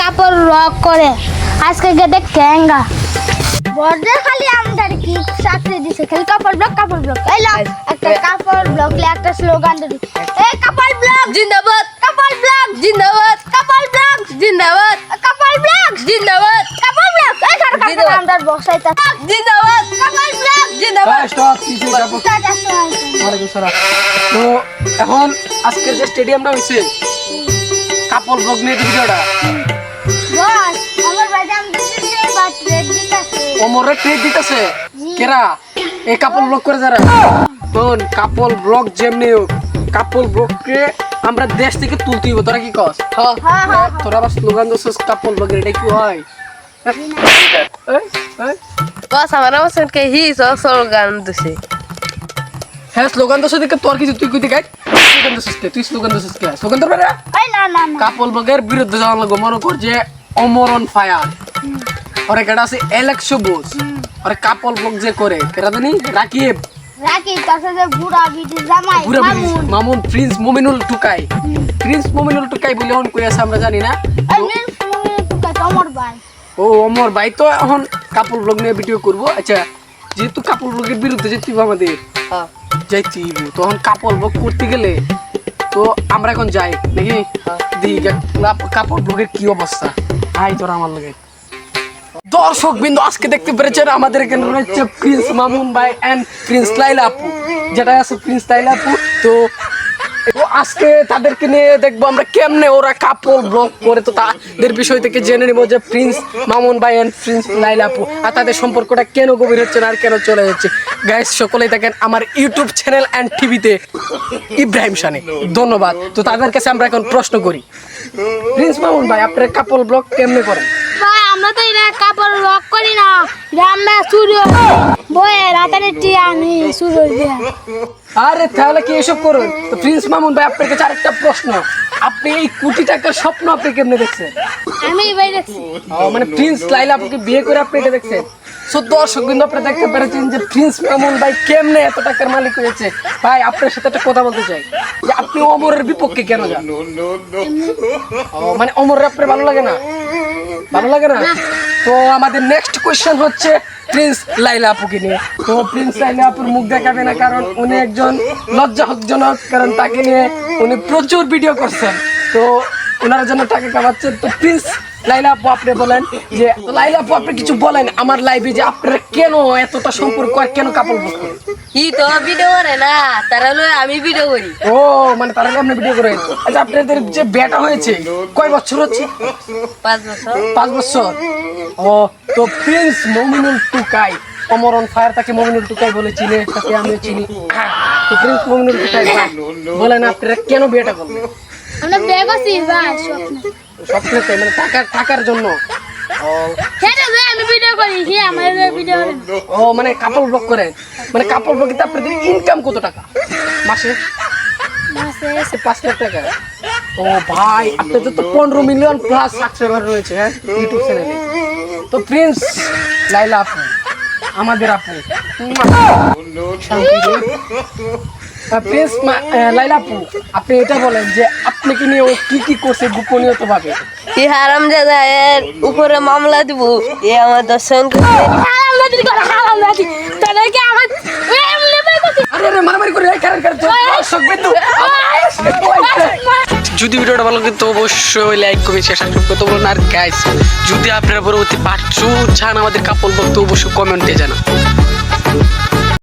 কাপড় রক করে। আজকে দেখ ক্যাঙ্গা বর্দের খালি আমাদের কি? চাকরি দিছে খালি কাপড় ব্লক কাপড় ব্লক। এই লো একটা কাপড় ব্লক লে একটা স্লোগান দিবি এই কাপড় ব্লক! জিন্দাবাদ! কাপড় ব্লক! জিন্দাবাদ! কাপড় ব্লক! জিন্দাবাদ! কাপড় ব্লক! জিন্দাবাদ! কাপড় ব্লক! এই সরকার জিন্দাবাদ। আমাদের বসাইতা জিন্দাবাদ! কাপড় ব্লক! জিন্দাবাদ! স্টপ! যাব। তো এখন আজকের যে স্টেডিয়ামটা হয়েছে কাপল ব্লগ নিয়ে ভিডিওটা বস আমার বাড়িতে আমি দিতেছে বাট রেড দিতেছে। ওমরে ট্রেড দিতেছে? কেরা? এই কাপল ব্লগ করে যারা। শোন কাপল ব্লগ যেমনি কাপল ব্লগকে আমরা দেশ থেকে তুলতে হইব তোরা কি কস? হ্যাঁ, হ্যাঁ, হ্যাঁ। তোরা আবার স্লোগান কাপল ব্লগের এটা কি হয়? এই, এই। বস আমার আমার সঙ্গে হি স্লোগান দিছে। হ্যাঁ স্লোগান দিচ্ছিস দেখে তোর কিছু তুই কইতে গাই স্লোগান দিচ্ছিস কে? তুই স্লোগান দিচ্ছিস কে? স্লোগান তোর না? না না কাপল ব্লগের বিরুদ্ধে যাওয়ার লাগবে মনে কর যে অমরন ফায়ার। ওরে কেটা আছে? এলেক্সো বোস। ওরে কাপল ব্লগ যে করে। কেটা জানি? রাকিব। রাখি তার সাথে বুড়া বিটি জামাই মামুন। মামুন প্রিন্স মোমিনুল টুকাই। প্রিন্স মোমিনুল টুকাই বলে এখন কই আছে আমরা জানি না। ভাই। ও অমর ভাই তো এখন কাপল ব্লগ নিয়ে ভিডিও করব। আচ্ছা যেহেতু কাপল ব্লগের বিরুদ্ধে যেতে আমাদের হ্যাঁ। যাইতে তখন কাপল ব্লগ করতে গেলে তো আমরা এখন যাই নাকি? দিই কাপল ব্লগের কি অবস্থা। আই তোরা আমার লাগে। দর্শক বিন্দু, আজকে দেখতে পেরেছেন আমাদের এখানে রয়েছে প্রিন্স মামুন ভাই অ্যান্ড প্রিন্স লাইলা আপু যেটা আছে প্রিন্স লাইলা আপু তো আজকে তাদেরকে নিয়ে দেখব আমরা কেমনে ওরা কাপল ব্লগ করে। তো তাদের বিষয় থেকে জেনে নিবো যে প্রিন্স মামুন ভাই এন্ড প্রিন্স লাইলা আপু, আর তাদের সম্পর্কটা কেন গভীর হচ্ছে না আর কেন চলে যাচ্ছে। গাইস সকলেই দেখেন আমার ইউটিউব চ্যানেল অ্যান্ড টিভিতে ইব্রাহিম শানে ধন্যবাদ। তো তাদের কাছে আমরা এখন প্রশ্ন করি। প্রিন্স মামুন ভাই, আপনার কাপল ব্লগ কেমনে করেন? আমরা তো রক করি না। এটা আমরা বয়ে রাতারে টিয়া চুরি দিয়া আরে তাহলে কি এসব করুন? তো প্রিন্স মামুন ভাই আপনার কাছে আরেকটা প্রশ্ন। আপনি এই কোটি টাকার স্বপ্ন আপনি কেমনে দেখছেন? আমি ভাই দেখছি। মানে প্রিন্স লাইলা আপনাকে বিয়ে করে আপনি এটা দেখছেন? সো দর্শক বিন্দু আপনি দেখতে পেরেছেন যে প্রিন্স মামুন ভাই কেমনে এত টাকার মালিক হয়েছে? ভাই আপনার সাথে একটা কথা বলতে চাই। যে আপনি অমরের বিপক্ষে কেন যান? মানে অমরের আপনার ভালো লাগে না? ভালো লাগে না? তো আমাদের নেক্সট কোয়েশ্চেন হচ্ছে প্রিন্স লাইলা আপুকে নিয়ে। তো প্রিন্স লাইলা আপুর মুখ দেখাবে না, কারণ উনি একজন লজ্জাজনক কারণ তাকে নিয়ে উনি প্রচুর ভিডিও করছেন। তো ওনারা জন্য টাকা কামাচ্ছেন। তো প্রিন্স লাইলা আপু আপনি বলেন যে লাইলা আপু আপনি কিছু বলেন আমার লাইভে যে আপনারা কেন এতটা সম্পর্ক আর কেন কাপড় বলছেন হি তো ভিডিও করে না তারা হলো আমি ভিডিও করি। ও মানে তারা আপনি ভিডিও করেন আচ্ছা আপনাদের যে বেটা হয়েছে কয় বছর হচ্ছে? পাঁচ বছর। পাঁচ বছর। ও তো প্রিন্স মমিনুল টুকাই অমরন ফায়ার তাকে মমিনুল টুকাই বলে চিনে তাকে আমি চিনি। তো প্রিন্স মমিনুল টুকাই বলেন আপনারা কেন বিয়েটা করলেন? আমরা বিয়ে করছি ভাই স্বপ্ন স্বপ্নেতে মানে টাকার টাকার জন্য। ও করি। আমার ভিডিও ও মানে কাপড় ব্লক করেন মানে কাপড় ব্লকে আপনাদের ইনকাম কত টাকা? মাসে? মাসে? পাঁচ লাখ টাকা। ও ভাই আপনাদের তো পনেরো মিলিয়ন প্লাস সাবস্ক্রাইবার রয়েছে হ্যাঁ ইউটিউব চ্যানেলে তো প্রিন্স লাইলা আপু আমাদের আপু। প্রিন্স লাইলা আপু আপনি এটা বলেন যে আপনাকে নিয়ে ও কি কি করছে গোপনীয়ত ভাবে? ই হারাম দাদা এর উপরে মামলা দিব। এ আমার দর্শন হারাম দাদি করে হারাম দাদি তাদেরকে আমার এমনি ভাই করছি? আরে আরে মারামারি করে এই কারণ বিন্দু। যদি ভিডিওটা ভালো কিন্তু অবশ্যই লাইক কমেন্ট শেয়ার সাবস্ক্রাইব করতে বলুন আর গাইস যদি আপনারা পরবর্তী পার্ট টু চান আমাদের কাপড় বলতে অবশ্যই কমেন্টে জানান।